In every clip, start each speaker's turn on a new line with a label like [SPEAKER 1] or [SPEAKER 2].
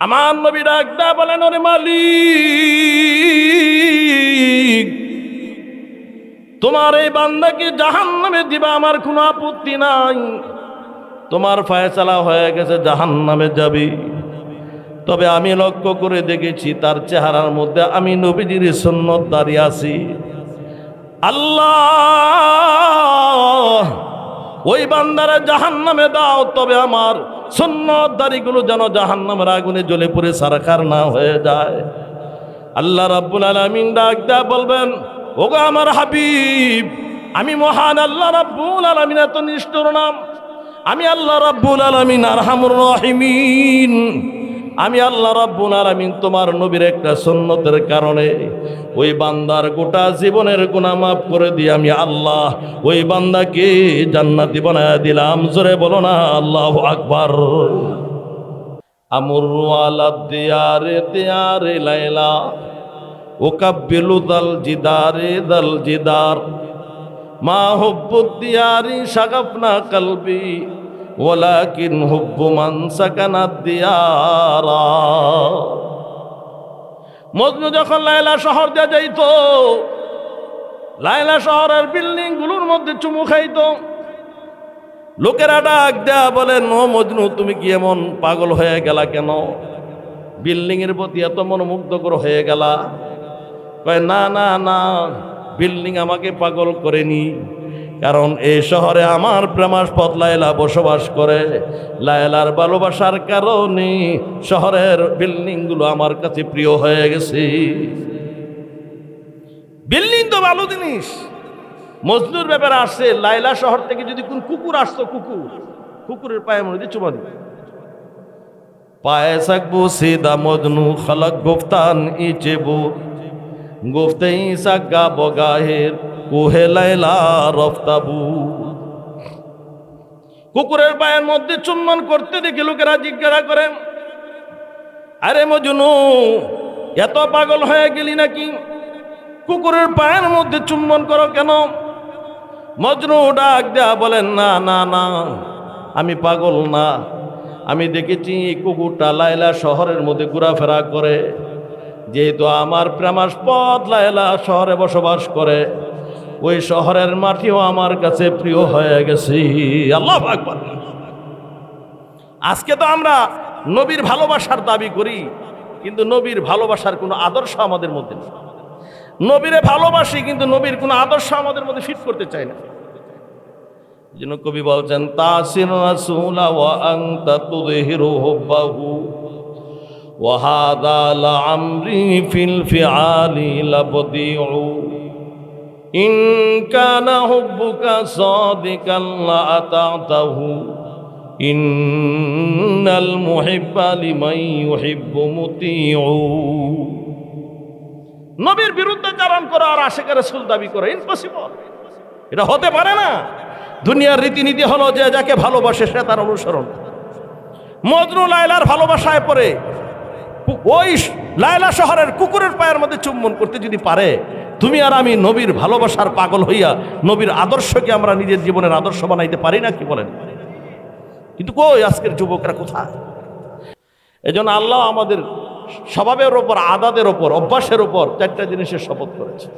[SPEAKER 1] আমার নবী ডাকদা বলেন, ওরে মালিক, তোমার এই বান্দাকে জাহান নামে দিবা, আমার কোনো আপত্তি নাই। তোমার ফয়সালা হয়ে গেছে জাহান নামে যাবি। তবে আমি লক্ষ্য করে দেখেছি, তার চেহারার মধ্যে আমি নবীজির সন্ন্যত দাঁড়িয়ে আছি। আল্লাহ, ওই বান্দারা জাহান নামে দাও, তবে আমার সন্ন্যত দাড়িগুলো যেন জাহান নামের আগুনে জ্বলে পড়ে সারাকার না হয়ে যায়। আল্লাহ রাব্বুল আলামিন ডাক দেয়া বলবেন, ওগো আমার হাবিব, আমি মহান আল্লাহ রাব্বুল আলামিন, এত নিষ্ঠুর নাম। আমি আল্লাহ রাব্বুল আলামিন আরহামুর রহিমিন। আমি আল্লাহ রাব্বুল আলামিন তোমার নবীর একটা সুন্নতের কারণে ওই বান্দার গোটা জীবনের গুনাহ মাফ করে দিয়ে আমি আল্লাহ ওই বান্দাকে জান্নাতি বানায় দিলাম। জোরে বলো না, আল্লাহু আকবার। আমর আলা দিয়ারে দিয়ারে লাইলা, ওকাব্বিলু দাল জিদারে দাল জিদার, মা হুব্বু দিয়ারি শাগাফনা কলবি। ওয়ালাকিন হুব্বু মান সাকানা দিয়ারা। মজনু যখন লায়লা শহর দিয়ে যাইতো, লায়লা শহরের বিল্ডিংগুলোর মধ্যে চুমু খাইতো। লোকেরা ডাক দেয়া বলেন ও মজনু, তুমি কি এমন পাগল হয়ে গেলা কেন? বিল্ডিং এর প্রতি এত মনোমুগ্ধকর হয়ে গেলা? কয়, না না না, বিল্ডিং আমাকে পাগল করেনি। কারণ এই শহরে আমার প্রেমাস পথ লায়লা বসবাস করে। লায়লার ভালোবাসার কারণে শহরের বিল্ডিংগুলো আমার কাছে প্রিয় হয়ে গেছে। বিল্ডিং তো ভালো জিনিস। মজনুর ব্যাপারে আসছে লাইলা শহর থেকে যদি কোন কুকুর আসতো, কুকুর, কুকুরের পায়ে মনে চুমা দিত পায়ে সাকবো সিদা মজনু খলক গুফতান ইচেবু। গুফতে সাগা বগাহের কুহে লাইলা রফতাবু কুকুরের পায়ের মধ্যে চুম্বন করতে দেখে লোকেরা জিজ্ঞাসা করেন আরে মজনু, এত পাগল হয়ে গেলি নাকি? কুকুরের পায়ের মধ্যে চুম্বন করো কেন? মজনু ডাক দেয়া বলেন, না না না, আমি পাগল না। আমি দেখেছি কুকুরটা লাইলা শহরের মধ্যে ঘোরাফেরা করে। যেহেতু আমার প্রেমাস্পদ লাইলা শহরে বসবাস করে ওই শহরের মাটিও আমার কাছে প্রিয় হয়ে গেছে। আল্লাহ আজকে তো আমরা নবীর ভালোবাসার দাবি করি, কিন্তু নবীর ভালোবাসার কোনো আদর্শ আমাদের মধ্যে নেই। নবীরে ভালোবাসি, কিন্তু নবীর কোনো আদর্শ আমাদের মধ্যে ফিট করতে চাই না। যেন কবি বলছেন, তাসির রাসূলা ওয়া আনতা তুযহিরু হুব্বাহু, ওয়া হাদা লামরি ফিল ফিআলি লাবদিউ। লা আতাতাহু। ইন্নাল মুহিব্বা লিমান ইউহিব্বু মুতিউ। নবীর বিরুদ্ধে চারণ করা আর আশেকের রসুল দাবি করে ইম্পসিবল এটা হতে পারে না। দুনিয়ার রীতিনীতি হলো যে যাকে ভালোবাসে সে তার অনুসরণ। মজনু লায়লার ভালোবাসায় পড়ে। ওই লায়লা শহরের কুকুরের পায়ের মধ্যে চুম্বন করতে যদি পারে তুমি আর আমি নবীর ভালোবাসার পাগল হইয়া নবীর আদর্শকে আমরা নিজের জীবনের আদর্শ বানাইতে পারি না কি বলেন কিন্তু কই আজকের যুবকরা কোথায় এজন্য আল্লাহ আমাদের স্বভাবের ওপর আদাদের ওপর অভ্যাসের ওপর চারটা জিনিসের শপথ করেছে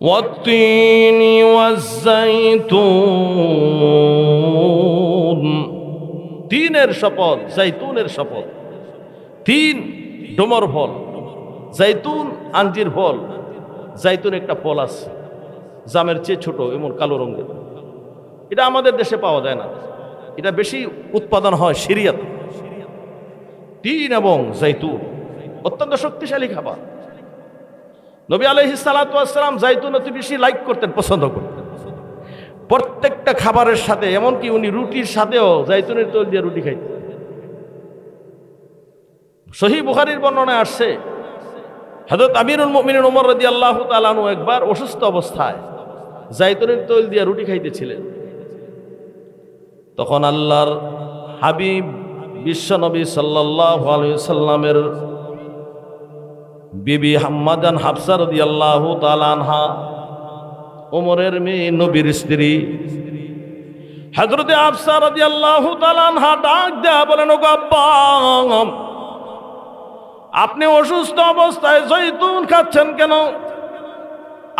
[SPEAKER 1] والتين والزيتون তিনের শপথ জাইতুনের শপথ তিন ডোমর ফল জাইতুন আঞ্জির ফল জাইতুন একটা ফল আছে। জামের চেয়ে ছোট, এমন কালো রঙের। এটা আমাদের দেশে পাওয়া যায় না। এটা বেশি উৎপাদন হয় সিরিয়াত। তিন এবং জাইতুন অত্যন্ত শক্তিশালী খাবার। নবী আলহি সালাতাম জাইতুন অতি বেশি লাইক করতেন, পছন্দ করতেন। প্রত্যেকটা খাবারের সাথে, এমনকি উনি রুটির সাথেও জাইতুনের তৈল দিয়ে রুটি খাইতেন। সহি বুখারির বর্ণনায় আসছে হজরত আমিরুল মিনের উমর রদি আল্লাহ তালানু একবার অসুস্থ অবস্থায় জাইতুনের তৈল দিয়ে রুটি খাইতেছিলেন। তখন আল্লাহর হাবিব বিশ্বনবী সাল্লাহ সাল্লামের বিবি হাম্মাদান হাফসা রদি আল্লাহ তালানহা ওমরের মেয়ে নবীর স্ত্রী হজরতে আফসা রাজি আল্লাহ তালানহা ডাক দেয়া বলেন ও আব্বা আপনি অসুস্থ অবস্থায় জৈতুন খাচ্ছেন কেন?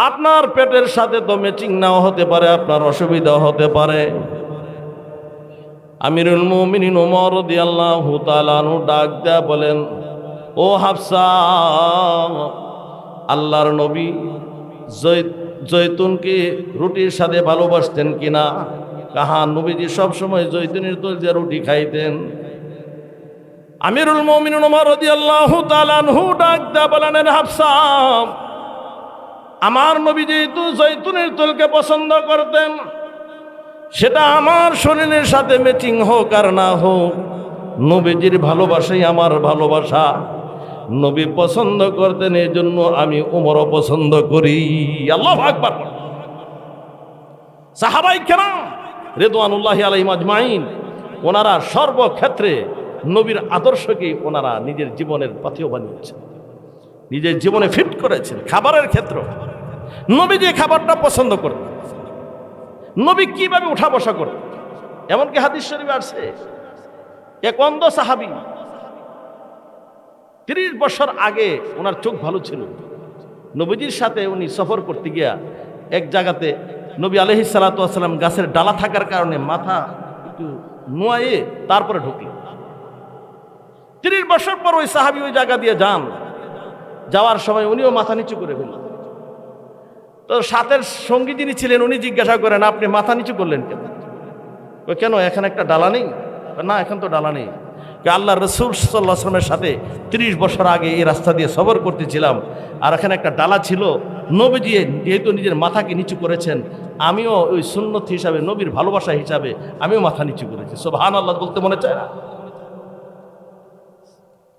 [SPEAKER 1] আপনার পেটের সাথে তো ম্যাচিং নাও হতে পারে, আপনার অসুবিধা হতে পারে। আমিরুল মুমিনিন ওমর রাদিয়াল্লাহু তাআলা আনহু ডাক দেয়া বলেন, ও হাফসা, আল্লাহর নবী জৈতুনকে রুটির সাথে ভালোবাসতেন কিনা? কাহা নবীজি সবসময় জৈতুনের তৈল দিয়ে রুটি খাইতেন। আমিরুল আনহু ডাক দেয়া বলেন "এ হাফসা, আমার নবী যেহেতু জৈতুনের তৈলকে পছন্দ করতেন, সেটা আমার শরীরের সাথে ম্যাচিং হোক আর না হোক, নবীজির ভালোবাসাই আমার ভালোবাসা। নবী পছন্দ করতেন এই জন্য আমি উমরও পছন্দ করি। আল্লাহ আকবার। সাহাবাই কেন রেদওয়ানুল্লাহ আলাই মাজমাইন ওনারা সর্বক্ষেত্রে নবীর আদর্শকে ওনারা নিজের জীবনের পাথেও বানিয়েছেন। নিজের জীবনে ফিট করেছেন খাবারের ক্ষেত্র। নবী যে খাবারটা পছন্দ করতেন। নবী কীভাবে উঠা বসা করতেন। এমনকি হাদিস শরীফে আসছে এক অন্ধ সাহাবি? তিরিশ বছর আগে ওনার চোখ ভালো ছিল। নবীজির সাথে উনি সফর করতে গিয়া এক জায়গাতে নবী আলহি সালাতাম গাছের ডালা থাকার কারণে মাথা একটু নোয়ায়ে তারপরে ঢুকলেন। তিরিশ বছর পর ওই সাহাবি ওই জায়গা দিয়ে যান। যাওয়ার সময় উনিও মাথা নিচু করে ফেললেন। তো সাথের সঙ্গী যিনি ছিলেন, উনি জিজ্ঞাসা করেন, আপনি মাথা নিচু করলেন কেন? কেন, এখানে একটা ডালা নেই? না, এখন তো ডালা নেই। আল্লাহ রসুল সাল্লাহ আসলামের সাথে তিরিশ বছর আগে এই রাস্তা দিয়ে সফর করতেছিলাম। আর এখানে একটা ডালা ছিল। নবী দিয়ে যেহেতু নিজের মাথাকে নিচু করেছেন, আমিও ওই সুন্নত হিসাবে, নবীর ভালোবাসা হিসাবে, আমিও মাথা নিচু করেছি। সব হান আল্লাহ বলতে মনে চায় না?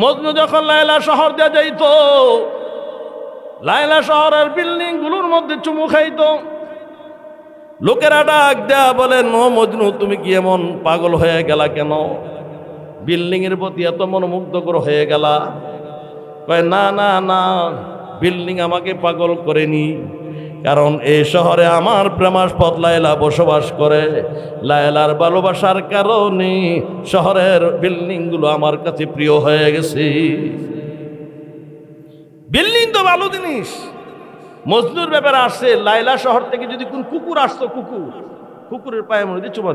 [SPEAKER 1] মজনু যখন লাইলা শহর দিয়ে যাইত লাইলা শহরের বিল্ডিংগুলোর মধ্যে চুমু খাইত। লোকেরা ডাক দেয়া বলেন ও মজনু, তুমি কি এমন পাগল হয়ে গেলা কেন? বিল্ডিং এর প্রতি এত মনোমুগ্ধকর হয়ে গেলা? কয়, না না না, বিল্ডিং আমাকে পাগল করেনি। কারণ এই শহরে আমার প্রেমাস্পদ লায়লা বসবাস করে। লায়লার ভালোবাসার কারণে শহরের বিল্ডিংগুলো আমার কাছে প্রিয় হয়ে গেছে। বিল্ডিং তো ভালো জিনিস। মজনুর ব্যাপারে আসছে লাইলা শহর থেকে যদি কোন কুকুর আসতো, কুকুর। কুকুরের পায়ে মনে দিয়ে চুমা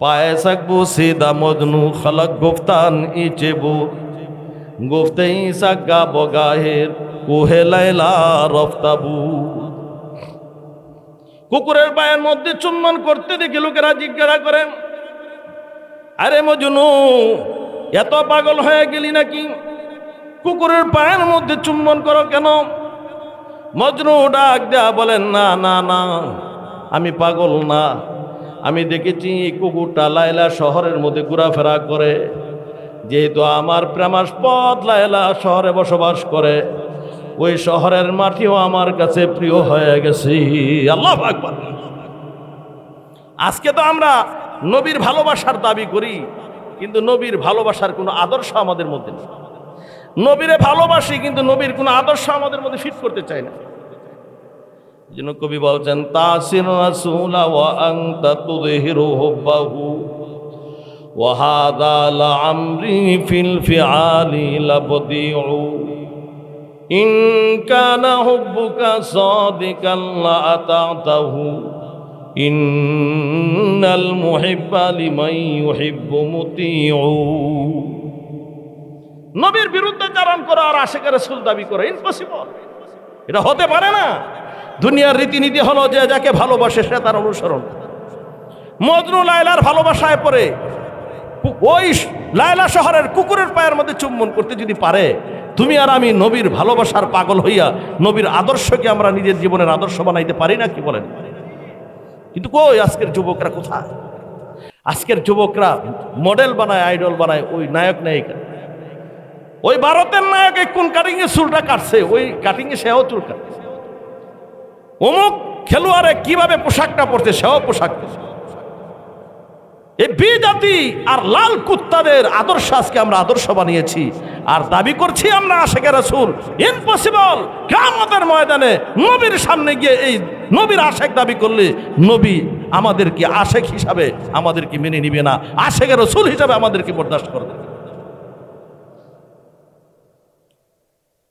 [SPEAKER 1] পায়ে সাকবো সিদা মজনু, খলক গুফতান ইচেবু। গুফতে ই সাগা বগাহের কুহে লাইলা রফতাবু। কুকুরের পায়ের মধ্যে চুম্বন করতে দেখে লোকেরা জিজ্ঞাসা করেন আরে মজনু, এত পাগল হয়ে গেলি নাকি? কুকুরের পায়ের মধ্যে চুম্বন করো কেন? মজনু ডাক দেয়া বলেন, না না না, আমি পাগল না। আমি দেখেছি কুকুরটা লাইলা শহরের মধ্যে ঘোরাফেরা করে। যেহেতু আমার প্রেমাস্পদ লাইলা শহরে বসবাস করে ওই শহরের মাটিও আমার কাছে প্রিয় হয়ে গেছে। আল্লাহ আকবার। আজকে তো আমরা নবীর ভালোবাসার দাবি করি, কিন্তু নবীর ভালোবাসার কোনো আদর্শ আমাদের মধ্যে নেই। নবীরে ভালোবাসি, কিন্তু নবীর কোনো আদর্শ আমাদের মধ্যে ফিট করতে চাই না। যেন কবি বলছেন, তাসির রাসূলা ওয়া আনতা তুযহিরু হুব্বাহু, ওয়া হাদা লামরি ফিল ফিআলি লাবদিউ। আতাতাহু। ইন্নাল মুহিব্বা লিমান ইউহিব্বু মুতিউ। নবীর বিরুদ্ধে চারণ করা আর আশেকের রসুল দাবি করা ইম্পসিবল এটা হতে পারে না। দুনিয়ার রীতিনীতি হলো যে যাকে ভালোবাসে সে তার অনুসরণ মজনু লায়লার ভালোবাসায় পড়ে। ওই লায়লা শহরের কুকুরের পায়ের মধ্যে চুম্বন করতে যদি পারে তুমি আর আমি নবীর ভালোবাসার পাগল হইয়া নবীর আদর্শকে আমরা নিজের জীবনের আদর্শ বানাইতে পারি না, কি বলেন? কিন্তু কই আজকের যুবকরা কোথায়? আজকের যুবকরা মডেল বানায় আইডল বানায়, ওই নায়ক নায়িকা। ওই ভারতের নায়ক কোন কাটিং এ চুলটা কাটছে? ওই কাটিং এ সেও চুল কাটছে। অমুক খেলোয়াড়ে কীভাবে পোশাকটা পরছে, সেও পোশাক পরছে। এই বিজাতি আর লাল কুত্তাদের আদর্শ আজকে আমরা আদর্শ বানিয়েছি। আর দাবি করছি আমরা আশেখের রাসূল। ইম্পসিবল কিয়ামতের ময়দানে নবীর সামনে গিয়ে এই নবীর আশেক দাবি করলে নবী আমাদেরকে আশেক হিসাবে আমাদেরকে মেনে নিবে না। আশেখের রসুল হিসাবে আমাদেরকে বরদাস্ত করবে।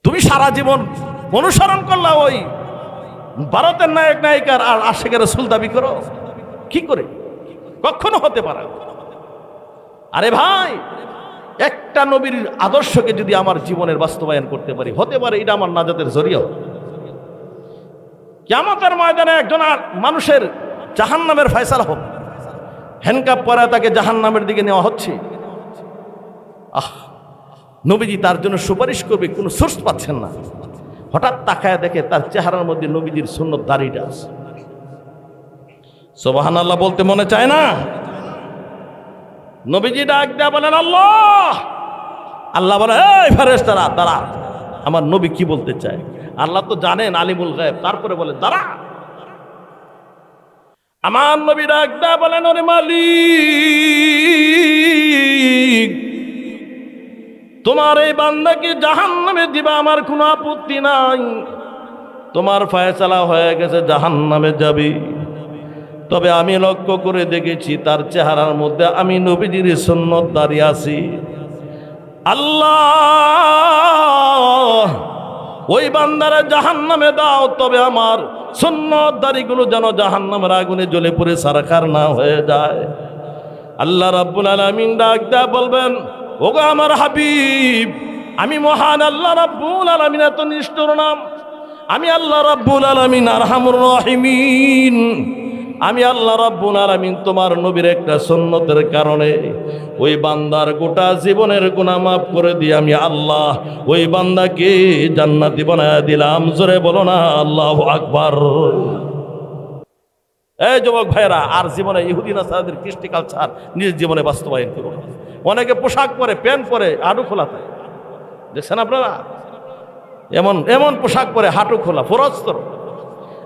[SPEAKER 1] তুমি সারা জীবন অনুসরণ করলা ওই ভারতের নায়ক নায়িকার আর আশেখের রসুল দাবি করো? কি করে? কখনো হতে পারে আরে ভাই, একটা নবীর আদর্শকে যদি আমার জীবনের বাস্তবায়ন করতে পারি, হতে পারে এটা আমার নাজাতের জরিয়া কেমতের ময়দানে একজন মানুষের জাহান নামের ফয়সালা হোক। হ্যান্ডকাপ পরা তাকে জাহান নামের দিকে নেওয়া হচ্ছে। আহ, নবীজি তার জন্য সুপারিশ করবে, কোনো সোর্স পাচ্ছেন না। হঠাৎ তাকায় দেখে তার চেহারার মধ্যে নবীজির সুন্নত দাড়িটা আছে। সোবাহান আল্লাহ বলতে মনে চায় না? নবীজি ডাক দেয়া বলেন, আল্লাহ! আল্লাহ বলে, এই ফেরেস তারা দাঁড়া। আমার নবী কি বলতে চায়? আল্লাহ তো জানেন, আলিমুল গায়েব। তারপরে বলে, দাঁড়া। আমার নবী ডাক দেয়া বলেন, ওরে মালিক, তোমার এই বান্দাকে জাহান নামে দিবা, আমার কোনো আপত্তি নাই। তোমার ফয়সালা হয়ে গেছে জাহান নামে যাবি। তবে আমি লক্ষ্য করে দেখেছি, তার চেহারার মধ্যে আমি নবীজির সুন্নত দাঁড়িয়ে আছি। আল্লাহ! ওই বান্দারা জাহান নামে দাও, তবে আমার সুন্নত দাড়িগুলো যেন জাহান নামের আগুনে জ্বলে পড়ে সারাকার না হয়ে যায়। আল্লাহ রাব্বুল আলামিন ডাক দেয়া বলবেন, ওগো আমার হাবিব, আমি মহান আল্লাহ রাব্বুল আলামিন, এত নিষ্ঠুর নাম। আমি আল্লাহ রাব্বুল আলামিন, আরহামুর রহিমিন। আমি আল্লাহ রাব্বুল আলামিন তোমার নবীর একটা সুন্নতের কারণে ওই বান্দার গোটা জীবনের গুনাহ মাফ করে দিয়ে আমি আল্লাহ ওই বান্দাকে জান্নাতি বানায় দিলাম। জোরে বলো না, আল্লাহু আকবার। এই যুবক ভাইরা আর জীবনে ইহুদি নাসারাদের কৃষ্টি কালচার নিজের জীবনে বাস্তবায়ন করুন অনেকে পোশাক পরে, প্যান্ট পরে, হাঁটু খোলা থাকে দেখছেন আপনারা? এমন এমন পোশাক পরে, হাঁটু খোলা ফরস্তর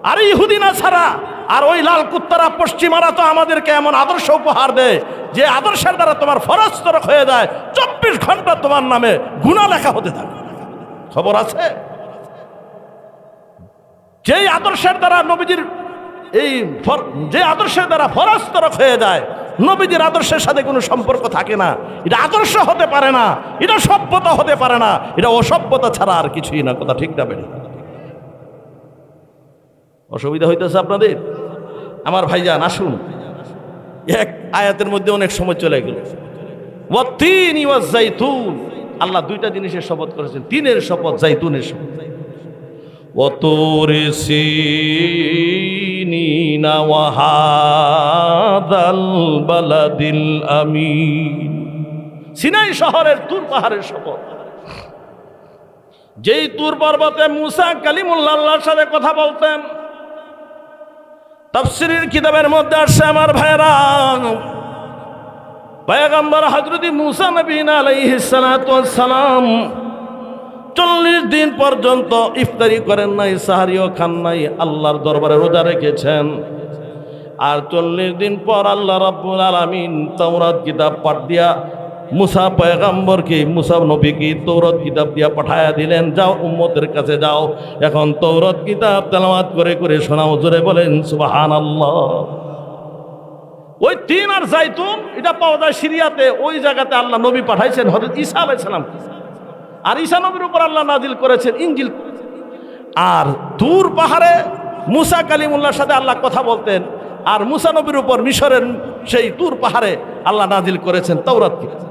[SPEAKER 1] আর ইহুদি না ছাড়া আর ওই লাল কুত্তারা পশ্চিমারা তো আমাদেরকে এমন আদর্শ উপহার দেয় যে আদর্শের দ্বারা তোমার ফরস্তরক হয়ে যায়, চব্বিশ ঘণ্টা তোমার নামে গুণা লেখা হতে থাকে। খবর আছে? যেই আদর্শের দ্বারা নবীজির এই যে আদর্শের দ্বারা ফরস্তরক হয়ে যায়, নবীজির আদর্শের সাথে কোনো সম্পর্ক থাকে না। এটা আদর্শ হতে পারে না, এটা সভ্যতা হতে পারে না, এটা অসভ্যতা ছাড়া আর কিছুই না। কথা ঠিক না বেড়ে অসুবিধা হইতেছে আপনাদের? আমার ভাইজান, আসুন। এক আয়াতের মধ্যে অনেক সময় চলে গেল। আল্লাহ দুইটা জিনিসের শপথ করেছেন, তিনের শপথ জাইতুনের শপথ। আমি সিনাই শহরের তুর পাহাড়ের শপথ। যেই তুর পর্বতে মুসা কালিমুল্লাহ সাথে কথা বলতেন তাফসিরের কিতাবের মধ্যে আসছে আমার ভাইরা পয়গম্বর হজরতি মুসা নবীন ওয়াস সালাম চল্লিশ দিন পর্যন্ত ইফতারি করেন নাই সাহারিও খান নাই, আল্লাহর দরবারে রোজা রেখেছেন। আর চল্লিশ দিন পর আল্লাহ রাব্বুল আলামিন তৌরাত কিতাব পাঠ দিয়া মুসা পয়গাম্বরকে, মুসা নবীকে তৌরত কিতাব দিয়া পাঠায়া দিলেন, যাও উম্মতের কাছে যাও। এখন তৌরত কিতাব তেলাওয়াত করে করে শোনাও, জোরে বলেন সুবাহান আল্লাহ ওই তিন আর জাইতুন, এটা পাওয়া যায় সিরিয়াতে, ওই জায়গাতে আল্লাহ নবী পাঠাইছেন হজরত ঈসা আলাইসালাম আর ঈসা নবীর উপর আল্লাহ নাজিল করেছেন ইঞ্জিল আর দূর পাহাড়ে মুসা কালিমুল্লাহর সাথে আল্লাহ কথা বলতেন, আর মুসা নবীর উপর মিশরের সেই দূর পাহাড়ে আল্লাহ নাজিল করেছেন তৌরাত কিতাব।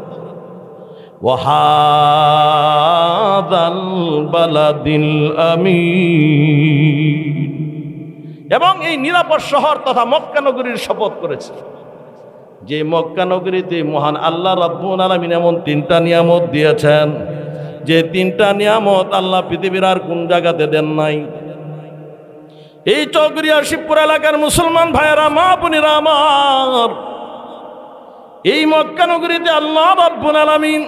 [SPEAKER 1] এবং এই নিরাপদ শহর তথা মক্কা নগরীর শপথ করেছে। যে মক্কা নগরীতে মহান আল্লাহ রাব্বুল আলামিন এমন তিনটা নিয়ামত দিয়েছেন, যে তিনটা নিয়ামত আল্লাহ পৃথিবীর আর কোন জায়গাতে দেন নাই। এই চৌকরিয়া শিবপুর এলাকার মুসলমান ভাইয়েরা, মা বোনেরা আমার, এই মক্কা নগরীতে আল্লাহ রাব্বুল আলামিন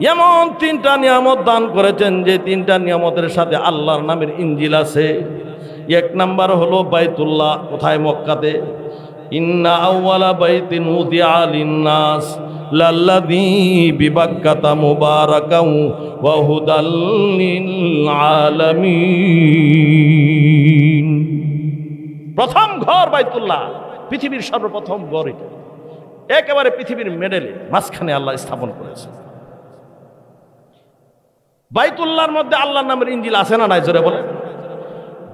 [SPEAKER 1] এমন তিনটা নিয়ামত দান করেছেন যে তিনটা নিয়ামতের সাথে আল্লাহর নামের ইঞ্জিল আছে। এক নাম্বার হলো বাইতুল্লাহ, কোথায়? মক্কাতে। বাইতিন আলামিন। প্রথম ঘর বাইতুল্লাহ, পৃথিবীর সর্বপ্রথম ঘর এটা। একেবারে পৃথিবীর মেডেলে, মাঝখানে আল্লাহ স্থাপন করেছে। বাইতুল্লাহর মধ্যে আল্লাহর নামের ইঞ্জিল আছে না নাই? জোরে বলে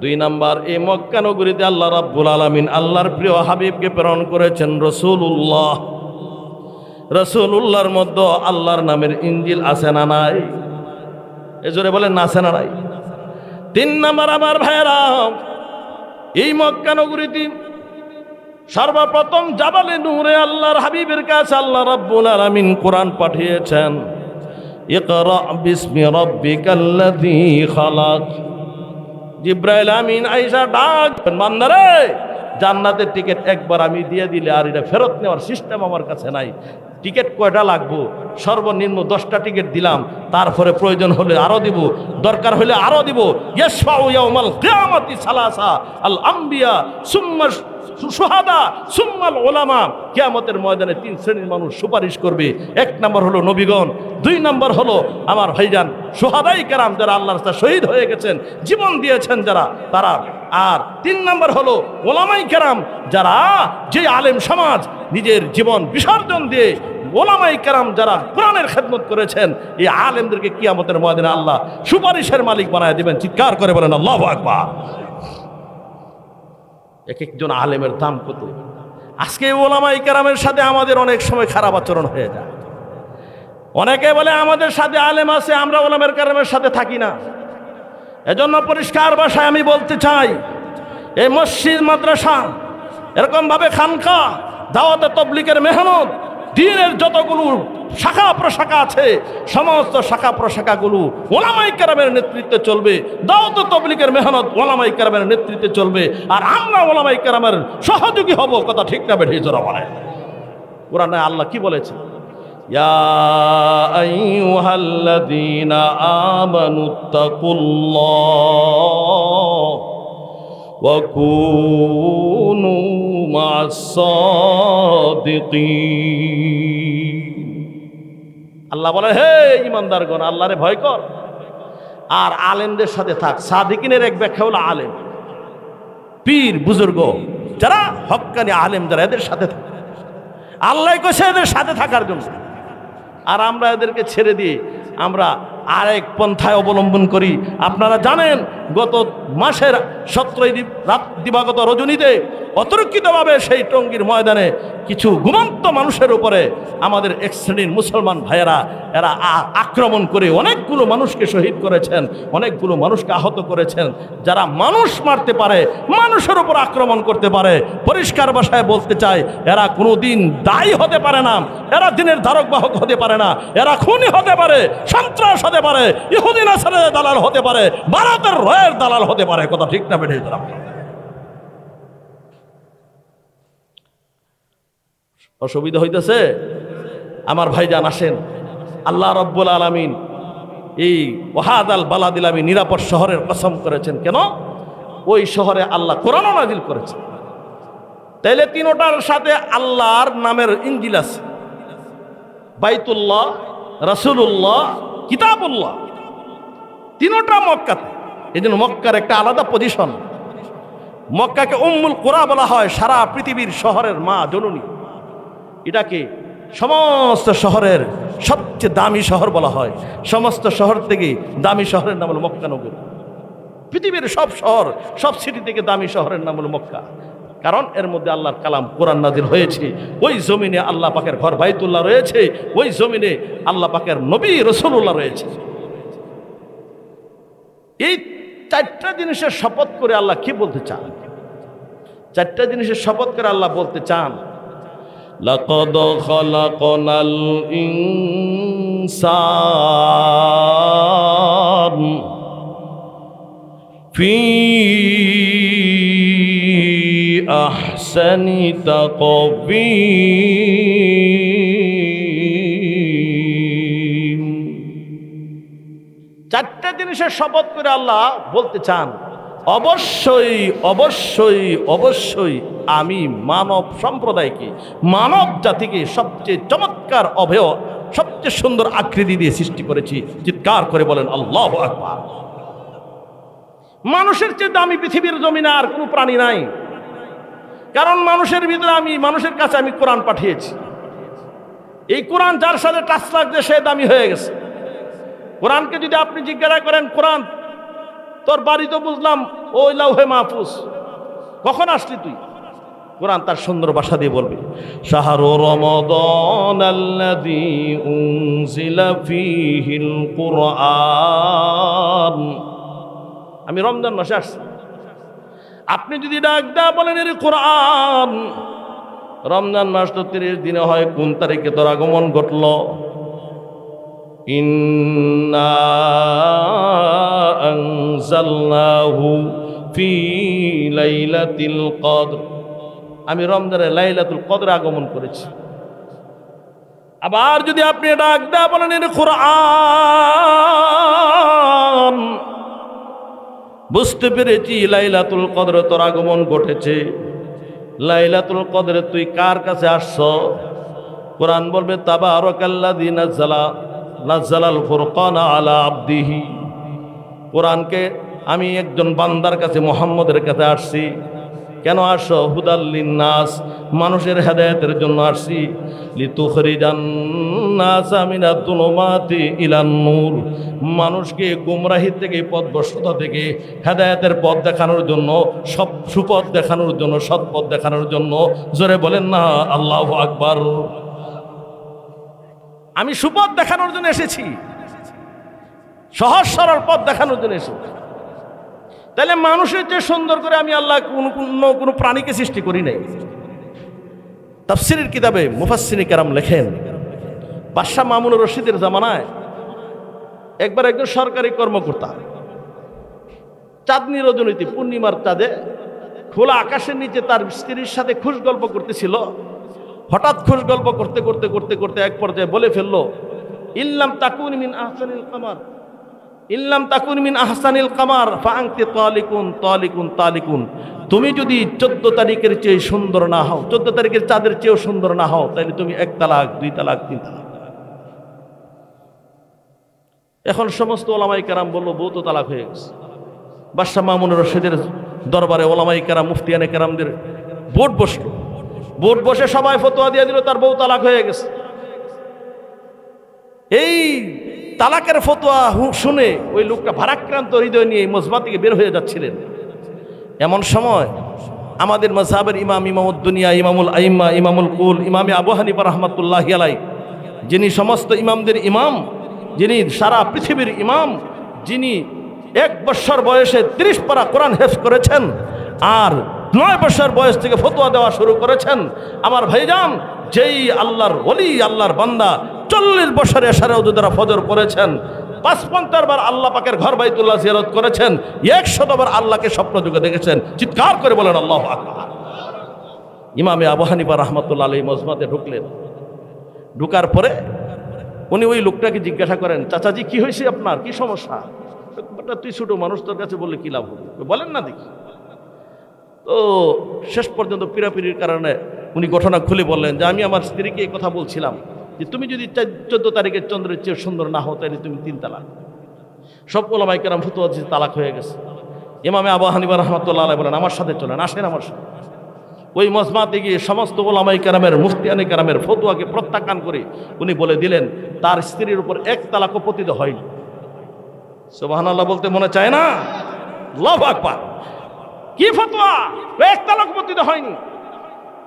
[SPEAKER 1] দুই নাম্বার, এই মক্কা নগরীতে আল্লাহ রাব্বুল আলামিন আল্লাহর প্রিয় হাবিবকে প্রেরণ করেছেন রসুল্লাহ রসুল্লাহর মধ্যে আল্লাহর নামের ইঞ্জিল আছে না নাই? এ জোরে বলেন না আছে না নাই? তিন নাম্বার, আমার ভাইরা এই মক্কা নগরীতে সর্বপ্রথম জাবালে নূরে আল্লাহর হাবিবের কাছে আল্লাহ রাব্বুল আলামিন কোরআন পাঠিয়েছেন। ইকরা বিসমি রাব্বিকাল্লাযী খালাক। জিব্রাইল আমিন আইসা ডাক। বান্দারে, জান্নাতের টিকিট একবার আমি দিয়ে দিলে আর এটা ফেরত নেওয়ার সিস্টেম আমার কাছে নাই। টিকিট কয়টা লাগবো? সর্বনিম্ন দশটা টিকিট দিলাম। তারপরে প্রয়োজন হলে আরও দিব, দরকার হলে আরও দিব। ইয়াসফাউ ইয়াউমাল কিয়ামাতি সালাসা। আল আম্বিয়া, সুম্মা সুহাদা সুম্মাল ওলামা কেয়ামতের ময়দানে তিন শ্রেণির মানুষ সুপারিশ করবে। এক নম্বর হলো নবীগণ, দুই নম্বর হলো আমার ভাইজান। সোহাদাই কেরাম যারা আল্লাহর রাস্তায় শহীদ হয়ে গেছেন, জীবন দিয়েছেন যারা, তারা আর তিন নম্বর হলো ওলামাই কেরাম যারা যে আলেম সমাজ, নিজের জীবন বিসর্জন দিয়ে ওলামাই কেরাম যারা কোরআনের খেদমত করেছেন, এই আলেমদেরকে কিয়ামতের ময়দানে আল্লাহ সুপারিশের মালিক বানায় দিবেন। চিৎকার করে বলেন, আল্লাহ আকবার। এক একজন আলেমের দাম কত? আজকে ওলামা ইকারামের সাথে আমাদের অনেক সময় খারাপ আচরণ হয়ে যায়। অনেকে বলে, আমাদের সাথে আলেম আছে, আমরা ওলামের কারামের সাথে থাকি না। এজন্য পরিষ্কার ভাষায় আমি বলতে চাই, এই মসজিদ, মাদ্রাসা, এরকমভাবে খানকা, দাওয়াতে তবলিকের মেহনত দিনের যতগুলো শাখা প্রশাখা আছে, সমস্ত শাখা প্রশাখাগুলো ওলামাই কারামের নেতৃত্বে চলবে দাওত তবলিকের মেহনত ওলামাই কারামের নেতৃত্বে চলবে, আর আমরা ওলামাই কারামের সহযোগী হব, কথা ঠিক না বেঠে জোরা বলে কোরআনে আল্লাহ কি বলেছে? ইয়া আমানুত্তাকুল্লাহ وكونوا مع الصادقين আল্লাহ বলে হে ইমানদারগণ আল্লাহরে ভয় কর আর আলেমদের সাথে থাক সাদিকিনের এক ব্যাখ্যা হলো আলেম পীর বুজুর্গ যারা হক্কানি আলেম যারা এদের সাথে থাকে আল্লাহ কইছে এদের সাথে থাকার জন্য আর আমরা এদেরকে ছেড়ে দিয়ে আমরা আরেক পন্থায় অবলম্বন করি। আপনারা জানেন গত মাসের সতেরোই রাত দিবাগত রজনীতে অতর্কিতভাবে সেই টঙ্গীর ময়দানে কিছু ঘুমন্ত মানুষের উপরে আমাদের এক শ্রেণির মুসলমান ভাইয়েরা, এরা আক্রমণ করে অনেকগুলো মানুষকে শহীদ করেছেন, অনেকগুলো মানুষকে আহত করেছেন। যারা মানুষ মারতে পারে, মানুষের উপর আক্রমণ করতে পারে, পরিষ্কার ভাষায় বলতে চাই, এরা কোনো দিন দায়ী হতে পারে না, এরা দিনের ধারক বাহক হতে পারে না, এরা খুনি হতে পারে, সন্ত্রাস হতে পারে ইহুদিন আসারের দালাল হতে পারে, ভারতের রয়ের দালাল হতে পারে। কথা ঠিক না বেঠে দিলাম অসুবিধা হইতেছে? আমার ভাইজান আসেন। আল্লাহ রব্বুল আলমিন এই ওহাদ আল বালাদিল আমি নিরাপদ শহরের কসম করেছেন। কেন? ওই শহরে আল্লাহ কোরআন নাজিল করেছে। তাইলে তিনোটার সাথে আল্লাহর নামের ইঞ্জিল আছে। বাইতুল্লাহ রসুল্লাহ কিতাবুল্লাহ। তিনোটা মক্কাতে। এই জন্য মক্কার একটা আলাদা পজিশন মক্কাকে উম্মুল কোরা বলা হয় সারা পৃথিবীর শহরের মা জননী। এটাকে সমস্ত শহরের সবচেয়ে দামি শহর বলা হয়। সমস্ত শহর থেকে দামি শহরের নাম হলো মক্কা নগরী। পৃথিবীর সব শহর, সব সিটি থেকে দামি শহরের নাম হলো মক্কা। কারণ এর মধ্যে আল্লাহর কালাম কোরআন নাজির হয়েছে। ওই জমিনে আল্লাহ পাকের ঘর বাইতুল্লাহ রয়েছে। ওই জমিনে আল্লাহ পাকের নবী রসুল্লাহ রয়েছে। এই চারটা জিনিসের শপথ করে আল্লাহ কি বলতে চান? চারটা জিনিসের শপথ করে আল্লাহ বলতে চান لقد خلقنا الإنسان في أحسن تقويم. চারটে জিনিসের শপথ করে আল্লাহ বলতে চান। অবশ্যই অবশ্যই অবশ্যই আমি মানব সম্প্রদায়কে, মানব জাতিকে সবচেয়ে চমৎকার অভেয়, সবচেয়ে সুন্দর আকৃতি দিয়ে সৃষ্টি করেছি। চিৎকার করে বলেন, আল্লাহ আকবার। মানুষের চেয়ে দামি পৃথিবীর জমিনে আর কোনো প্রাণী নাই। কারণ মানুষের ভিতরে আমি, মানুষের কাছে আমি কোরআন পাঠিয়েছি। এই কোরআন যার সাথে টাচ লাগছে, সে দামি হয়ে গেছে। কোরআনকে যদি আপনি জিজ্ঞাসা করেন, কোরআন, তোর বাড়ি তো বুঝলাম, ওই লাউহে মাহফুজ, কখন আসলি তুই? কোরআন তার সুন্দর ভাষা দিয়ে বলবে, শাহরু রমাদান আল্লাযী উনজিলা ফীহিল কুরআন। আমি রমজান মাসে আসছি। আপনি যদি ডাক দেয়া বলেন এর কোরআন, রমজান মাস তো তিরিশ দিনে হয়, কোন তারিখে তোর আগমন ঘটল? ইন্না ফি লাইলাতিল কদর। আমি রমজানে লাইলাতুল কদর আগমন করেছি। আবার যদি আপনি ডাক দেয়া বলেন কোরআন। বুঝতে পেরেছি লাইলাতুল কদর তোর আগমন ঘটেছে। লাইলাতুল কদরে তুই কার কাছে আসছ? কোরআন বলবে তাবা আরও কাল্লাদি নাজ্জালা, নাজ্জালাল ফুরকান আলা আব্দিহি। কোরআনকে আমি একজন বান্দার কাছে, মোহাম্মদের কাছে আসছি। কেন আসো? হুদাল্লিন নাস মানুষের হেদায়তের জন্য আসি নূর, মানুষকে গুমরাহি থেকে, পথভ্রষ্টতা থেকে হেদায়তের পথ দেখানোর জন্য, সব সুপথ দেখানোর জন্য সৎ পথ দেখানোর জন্য, জোরে বলেন না, আল্লাহ আকবার। আমি সুপথ দেখানোর জন্য এসেছি। সহজ সরল পথ দেখানোর জন্য এসেছি। তাহলে মানুষের যে সুন্দর করে আমি আল্লাহ কোনো কোনো প্রাণীকে সৃষ্টি করি নাই। তাফসিরের কিতাবে মুফাসিনী কেরাম লেখেন, বাদশাহ মামুন রশিদের জামানায় একবার একজন সরকারি কর্মকর্তা চাঁদনি রজনীতি পূর্ণিমার চাঁদে খোলা আকাশের নিচে তার স্ত্রীর সাথে খুশ গল্প করতেছিল। হঠাৎ খুশ গল্প করতে করতে করতে করতে এক পর্যায়ে বলে ফেলল, ইল্লাম তাকুন মিন আহসানিল কামার। ইল্লাম তাকুন মিন আহসানিল কামার ফাংতে তালিকুন তালিকুন তালিকুন। তুমি যদি চোদ্দ তারিখের চেয়ে সুন্দর না হও, চোদ্দ তারিখের চাঁদের চেয়েও সুন্দর না হও তাহলে তুমি এক তালাক, দুই তালাক, তিন তালাক। এখন সমস্ত ওলামাই কারাম বলল, বউ তো তালাক হয়ে গেছে। বাদশাহ মামুন রশিদের দরবারে ওলামাই কারাম, মুফতিয়ানে কারামদের বোর্ড বসল। বোর্ড বসে সবাই ফতোয়া দিয়ে দিল, তার বউ তালাক হয়ে গেছে। এই তালাকের ফতোয়া শুনে ওই লোকটা ভারাক্রান্ত হৃদয় নিয়ে মজমা থেকে বের হয়ে যাচ্ছিলেন। এমন সময় আমাদের মজাহের ইমাম ইমামুদ্দুনিয়া ইমামুল আইম্মা, ইমামুল কুল, ইমামে আবু হানিফা রহমতুল্লাহ আলাই যিনি সমস্ত ইমামদের ইমাম, যিনি সারা পৃথিবীর ইমাম, যিনি এক বছর বয়সে ত্রিশ পারা কোরআন হেফ করেছেন আর নয় বছর বয়স থেকে ফতোয়া দেওয়া শুরু করেছেন। আমার ভাইজান, যেই আল্লাহর ওলি, আল্লাহর বান্দা চল্লিশ বছরে সারে দ্বারা ফজর পড়েছেন পাঁচপঞ্চাশ বার আল্লাহ পাকের ঘর বাইতুল্লাহ জিয়ারত করেছেন একশতবার আল্লাহকে স্বপ্ন যুগে দেখেছেন। চিৎকার করে বলেন, আল্লাহ ইমামে আবু হানিফা রহমতুল্লাহ আলী মজমাতে ঢুকলেন। ঢুকার পরে উনি ওই লোকটাকে জিজ্ঞাসা করেন, চাচাজি, কি হয়েছে আপনার? কি সমস্যা? তুই ছোট মানুষ, তোর কাছে বললে কি লাভ হবে? বলেন না দেখি। তো শেষ পর্যন্ত পিড়াপিড়ির কারণে উনি ঘটনা খুলে বললেন যে, আমি আমার স্ত্রীকে এই কথা বলছিলাম। যে তুমি যদি চোদ্দ তারিখের চন্দ্রের চেয়ে সুন্দর না হও, তাহলে তুমি তিন তালাক। সব ওলামাই কেরাম ফুতুয়া দিচ্ছে তালাক হয়ে গেছে। ইমামে আবু হানিবা রহমতুল্লাহ বলেন, আমার সাথে চলেন, আসেন আমার সাথে। ওই মজমাতে গিয়ে সমস্ত ওলামাই কেরামের মুফতিয়ানি কেরামের ফতুয়াকে প্রত্যাখ্যান করে উনি বলে দিলেন, তার স্ত্রীর উপর এক তালাকও পতিত হয়নি। সোবাহান আল্লাহ বলতে মনে চায় না? লভ আকবার। কি ফতোয়া? এক তালাক পতিত হয়নি।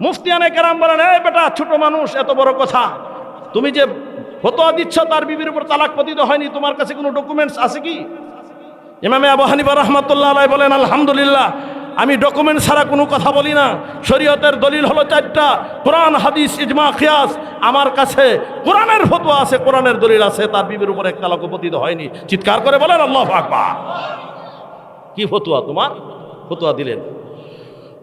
[SPEAKER 1] মুফতিয়ানে কেরাম বলেন, এই বেটা, ছোট মানুষ, এত বড় কথা। তুমি যে ফতোয়া দিচ্ছ, তার বিবির উপর তালাক পতিত হয়নি, তোমার কাছে কোনো ডকুমেন্টস আছে কি? ইমামে আবু হানিফা রহমতুল্লাহ আলাই বলেন, আলহামদুলিল্লাহ, আমি ডকুমেন্ট ছাড়া কোনো কথা বলি না। শরীয়তের দলিল হলো চারটা, কোরআন, হাদিস, ইজমা খিয়াস আমার কাছে কোরআনের ফতোয়া আছে, কোরআনের দলিল আছে, তার বিবির উপর এক তালাক পতিত হয়নি। চিৎকার করে বলেন, আল্লাহ আকবার! কি ফতুয়া তোমার? ফতুয়া দিলেন।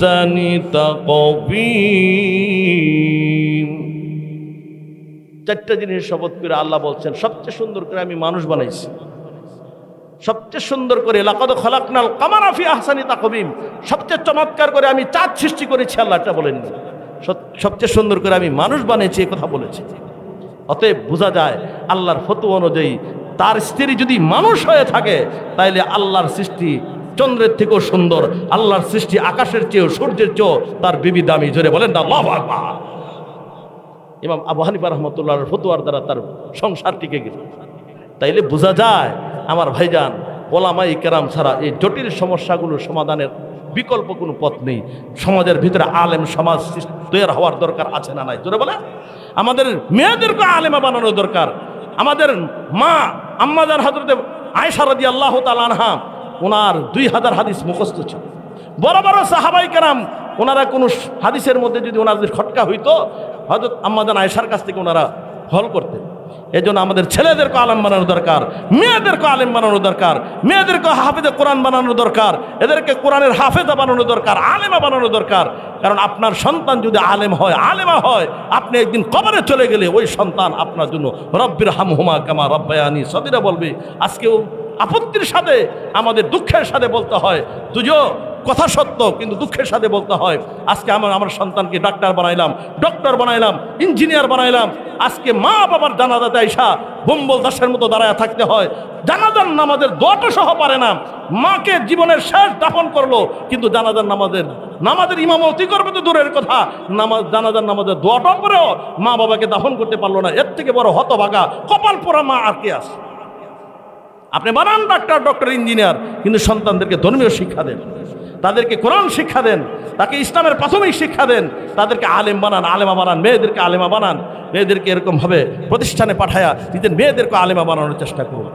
[SPEAKER 1] أحسن تقويم চারটা জিনিস শপথ করে আল্লাহ বলছেন সবচেয়ে সুন্দর করে আমি মানুষ বানাইছি সবচেয়ে সুন্দর করে লাকাদ খলাকনাল কামারাফি আহসানি তাকবিম সবচেয়ে চমৎকার করে আমি চাঁদ সৃষ্টি করেছি আল্লাহটা বলেননি সব- সবচেয়ে সুন্দর করে আমি মানুষ বানিয়েছি এ কথা বলেছি অতএব বোঝা যায় আল্লাহর ফতু অনুযায়ী তার স্ত্রী যদি মানুষ হয়ে থাকে তাইলে আল্লাহর সৃষ্টি চন্দ্রের থেকেও সুন্দর, আল্লাহর সৃষ্টি আকাশের চেয়েও সূর্যের চেয়েও তার বিবি দামি। জোরে বলেন না আকবার। ইমাম আবু হানিফা রহমতুল্লাহর ফতুয়ার দ্বারা তার সংসার টিকে গেল। তাইলে বোঝা যায়, আমার ভাইজান ওলামাই কেরাম ছাড়া এই জটিল সমস্যাগুলো সমাধানের বিকল্প কোনো পথ নেই। সমাজের ভিতরে আলেম সমাজ তৈরি হওয়ার দরকার আছে না নাই? জোরে বলে আমাদের মেয়েদেরকে আলেমা বানানো দরকার। আমাদের মা আম্মাজান হাজরতে আয়সা রাদি আল্লাহ তালানহা ওনার দুই হাজার হাদিস মুখস্থ ছিল। বড় বড় সাহাবাই কেরাম, ওনারা কোনো হাদিসের মধ্যে যদি ওনাদের খটকা হইতো হয়তো আম্মাজান আয়সার কাছ থেকে ওনারা হল করতেন। এই জন্য আমাদের ছেলেদেরকে আলেম বানানো দরকার, মেয়েদেরকে আলেম বানানো দরকার, মেয়েদেরকে হাফেজে কোরআন বানানো দরকার, এদেরকে কোরআনের হাফেজা বানানো দরকার, আলেমা বানানো দরকার। কারণ আপনার সন্তান যদি আলেম হয়, আলেমা হয়, আপনি একদিন কবরে চলে গেলে ওই সন্তান আপনার জন্য রব্বির হাম হুমা কামা রব্বায়ানি। সদিরা বলবে, আজকেও আপত্তির সাথে আমাদের দুঃখের সাথে বলতে হয়। তুজো কথা সত্য, কিন্তু দুঃখের সাথে বলতে হয়। আজকে আমার আমার সন্তানকে ডাক্তার বানাইলাম, ডক্টর বানাইলাম, ইঞ্জিনিয়ার বানাইলাম। আজকে মা বাবার জানাজাতে আইসা বোম্বল দাসের মতো দাঁড়ায় থাকতে হয়। জানাজার নামাজের দোয়াটা সহ পারে না। মাকে জীবনের শেষ দাফন করল, কিন্তু জানাজার নামাজের নামাজের ইমামতি করবে তো দূরের কথা। নামাজ, জানাজার নামাজের দোয়াটা করেও মা বাবাকে দাফন করতে পারল না। এর থেকে বড় হতভাগা, কপাল পোড়া মা আর কে আছে? আপনি বানান ডাক্তার, ডক্টর, ইঞ্জিনিয়ার, কিন্তু সন্তানদেরকে ধর্মীয় শিক্ষা দেন, তাদেরকে কোরআন শিক্ষা দেন, তাকে ইসলামের প্রাথমিক শিক্ষা দেন, তাদেরকে আলেম বানান, আলেমা বানান, মেয়েদেরকে আলেমা বানান, মেয়েদেরকে এরকমভাবে প্রতিষ্ঠানে পাঠায়া, নিজের মেয়েদেরকে আলেমা বানানোর চেষ্টা করুন।